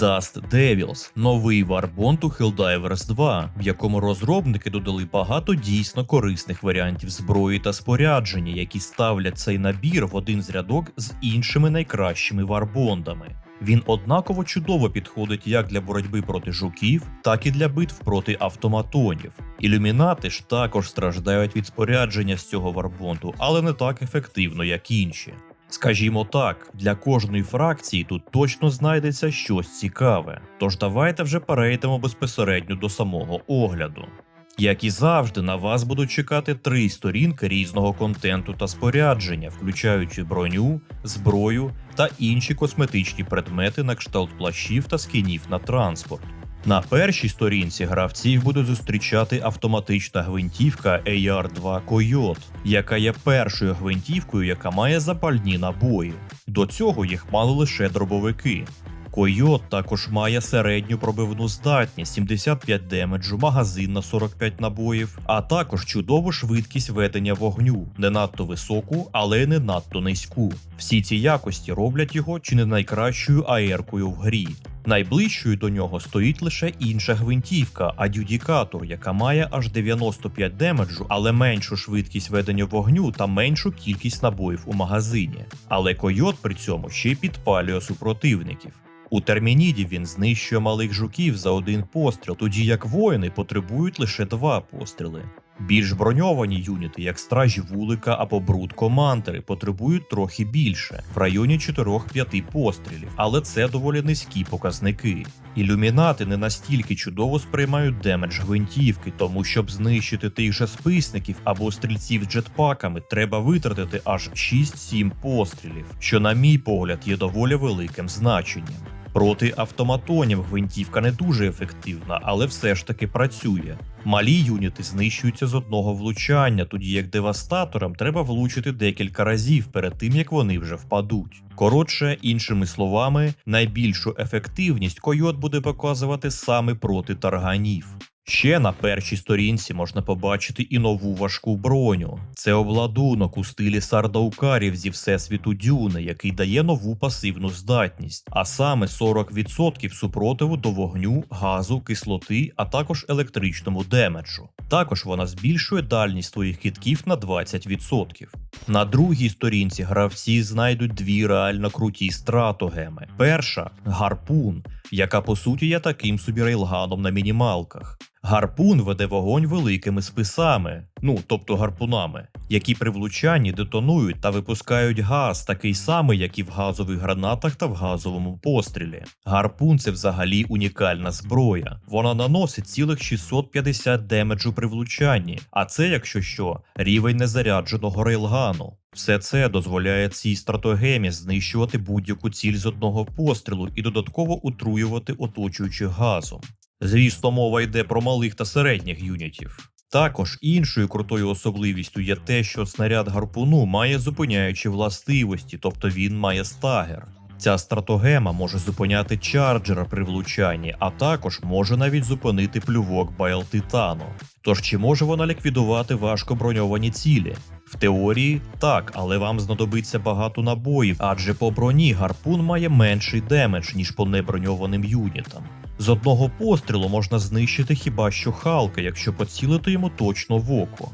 Dust Devils новий варбонт у Helldivers 2, в якому розробники додали багато дійсно корисних варіантів зброї та спорядження, які ставлять цей набір в один з рядок з іншими найкращими варбондами. Він однаково чудово підходить як для боротьби проти жуків, так і для битв проти автоматонів. Ілюмінати ж також страждають від спорядження з цього варбонту, але не так ефективно, як інші. Скажімо так, для кожної фракції тут точно знайдеться щось цікаве. Тож давайте вже перейдемо безпосередньо до самого огляду. Як і завжди, на вас будуть чекати три сторінки різного контенту та спорядження, включаючи броню, зброю та інші косметичні предмети на кшталт плащів та скінів на транспорт. На першій сторінці гравців буде зустрічати автоматична гвинтівка AR-2 Coyote, яка є першою гвинтівкою, яка має запальні набої. До цього їх мали лише дробовики. Койот також має середню пробивну здатність 75 демеджу, магазин на 45 набоїв, а також чудову швидкість ведення вогню, не надто високу, але не надто низьку. Всі ці якості роблять його чи не найкращою аеркою в грі. Найближчою до нього стоїть лише інша гвинтівка, адюдікатор, яка має аж 95 демеджу, але меншу швидкість ведення вогню та меншу кількість набоїв у магазині. Але койот при цьому ще підпалює супротивників. У термініді він знищує малих жуків за один постріл, тоді як воїни потребують лише два постріли. Більш броньовані юніти, як стражі вулика або бруд командери, потребують трохи більше, в районі 4-5 пострілів, але це доволі низькі показники. Ілюмінати не настільки чудово сприймають демедж гвинтівки, тому щоб знищити тих же списників або стрільців джетпаками, треба витратити аж 6-7 пострілів, що, на мій погляд, є доволі великим значенням. Проти автоматонів гвинтівка не дуже ефективна, але все ж таки працює. Малі юніти знищуються з одного влучання, тоді як девастаторам треба влучити декілька разів перед тим, як вони вже впадуть. Коротше, іншими словами, найбільшу ефективність койот буде показувати саме проти тарганів. Ще на першій сторінці можна побачити і нову важку броню. Це обладунок у стилі сардаукарів зі всесвіту Дюни, який дає нову пасивну здатність, а саме 40% супротиву до вогню, газу, кислоти, а також електричному демеджу. Також вона збільшує дальність твоїх китків на 20%. На другій сторінці гравці знайдуть дві реально круті стратогеми. Перша гарпун, яка по суті є таким собі рейлганом на мінімалках. Гарпун веде вогонь великими списами, ну тобто гарпунами, які при влучанні детонують та випускають газ, такий самий, як і в газових гранатах та в газовому пострілі. Гарпун це взагалі унікальна зброя. Вона наносить цілих 650 демеджу при влучанні, а це, якщо що, рівень незарядженого рейлгану. Все це дозволяє цій стратогемі знищувати будь-яку ціль з одного пострілу і додатково утруювати оточуючих газом. Звісно, мова йде про малих та середніх юнітів. Також іншою крутою особливістю є те, що снаряд гарпуну має зупиняючі властивості, тобто він має стагер. Ця стратогема може зупиняти чарджера при влучанні, а також може навіть зупинити плювок Байл Титану. Тож чи може вона ліквідувати важко броньовані цілі? В теорії так, але вам знадобиться багато набоїв, адже по броні гарпун має менший демедж, ніж по неброньованим юнітам. З одного пострілу можна знищити хіба що Халка, якщо поцілити йому точно в око.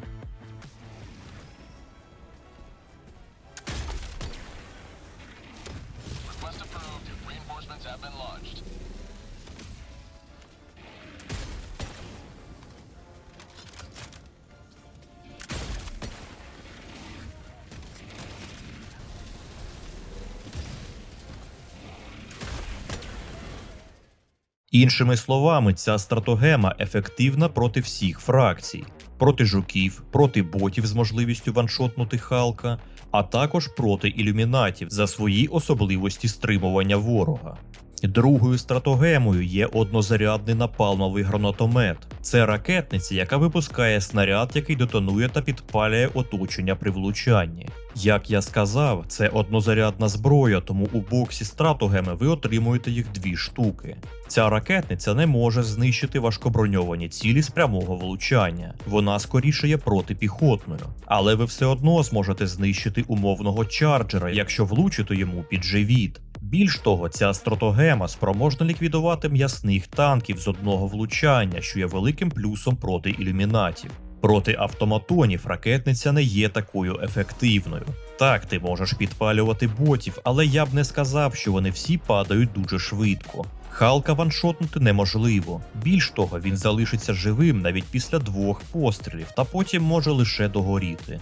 Іншими словами, ця стратогема ефективна проти всіх фракцій, проти жуків, проти ботів з можливістю ваншотнути Халка, а також проти ілюмінатів за свої особливості стримування ворога. Другою стратогемою є однозарядний напалмовий гранатомет. Це ракетниця, яка випускає снаряд, який детонує та підпалює оточення при влучанні. Як я сказав, це однозарядна зброя, тому у боксі стратогеми ви отримуєте їх дві штуки. Ця ракетниця не може знищити важкоброньовані цілі з прямого влучання. Вона скоріше є протипіхотною, але ви все одно зможете знищити умовного чарджера, якщо влучите йому під живіт. Більш того, ця стратогема спроможна ліквідувати м'ясних танків з одного влучання, що є великим плюсом проти ілюмінатів. Проти автоматонів ракетниця не є такою ефективною. Так, ти можеш підпалювати ботів, але я б не сказав, що вони всі падають дуже швидко. Халка ваншотнути неможливо. Більш того, він залишиться живим навіть після двох пострілів, та потім може лише догоріти.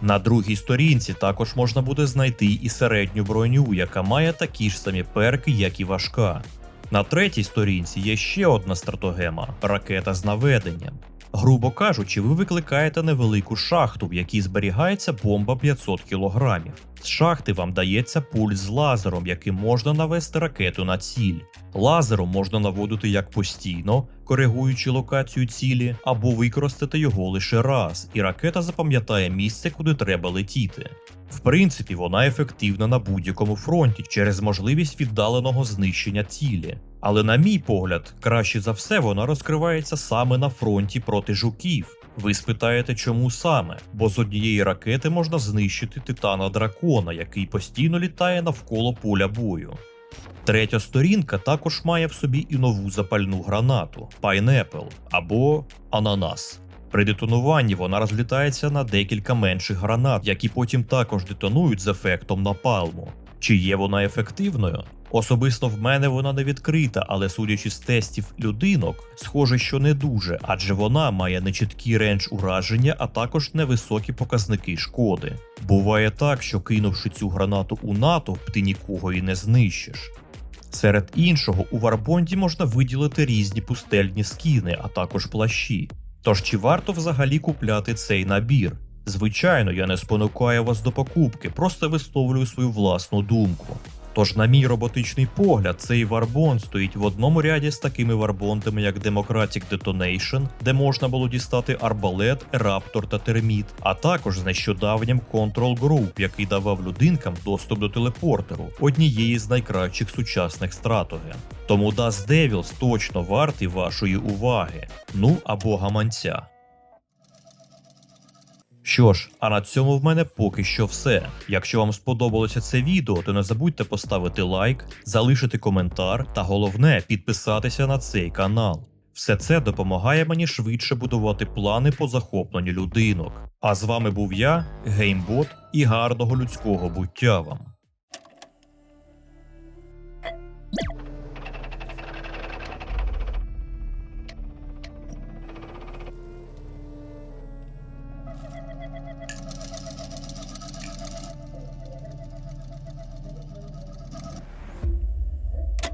На другій сторінці також можна буде знайти і середню броню, яка має такі ж самі перки, як і важка. На третій сторінці є ще одна стратогема ракета з наведенням. Грубо кажучи, ви викликаєте невелику шахту, в якій зберігається бомба 500 кг. З шахти вам дається пульс з лазером, яким можна навести ракету на ціль. Лазером можна наводити як постійно, коригуючи локацію цілі, або використати його лише раз, і ракета запам'ятає місце, куди треба летіти. В принципі, вона ефективна на будь-якому фронті через можливість віддаленого знищення цілі. Але, на мій погляд, краще за все вона розкривається саме на фронті проти жуків. Ви спитаєте, чому саме? Бо з однієї ракети можна знищити титана дракона, який постійно літає навколо поля бою. Третя сторінка також має в собі і нову запальну гранату Pineapple або ананас. При детонуванні вона розлітається на декілька менших гранат, які потім також детонують з ефектом напалму. Чи є вона ефективною? Особисто в мене вона не відкрита, але судячи з тестів людинок, схоже, що не дуже, адже вона має нечіткий рендж ураження, а також невисокі показники шкоди. Буває так, що кинувши цю гранату у натовп, ти нікого і не знищиш. Серед іншого, у Варбонді можна виділити різні пустельні скіни, а також плащі. Тож чи варто взагалі купляти цей набір? Звичайно, я не спонукаю вас до покупки, просто висловлюю свою власну думку. Тож, на мій роботичний погляд, цей варбон стоїть в одному ряді з такими варбонтами, як Democratic Detonation, де можна було дістати арбалет, раптор та терміт, а також з нещодавнім Control Group, який давав людинкам доступ до телепортеру, однієї з найкращих сучасних стратоген. Тому Dust Devils точно вартий вашої уваги, ну або гаманця. Що ж, а на цьому в мене поки що все. Якщо вам сподобалося це відео, то не забудьте поставити лайк, залишити коментар та головне підписатися на цей канал. Все це допомагає мені швидше будувати плани по захопленню людинок. А з вами був я, Геймбот, і гарного людського буття вам.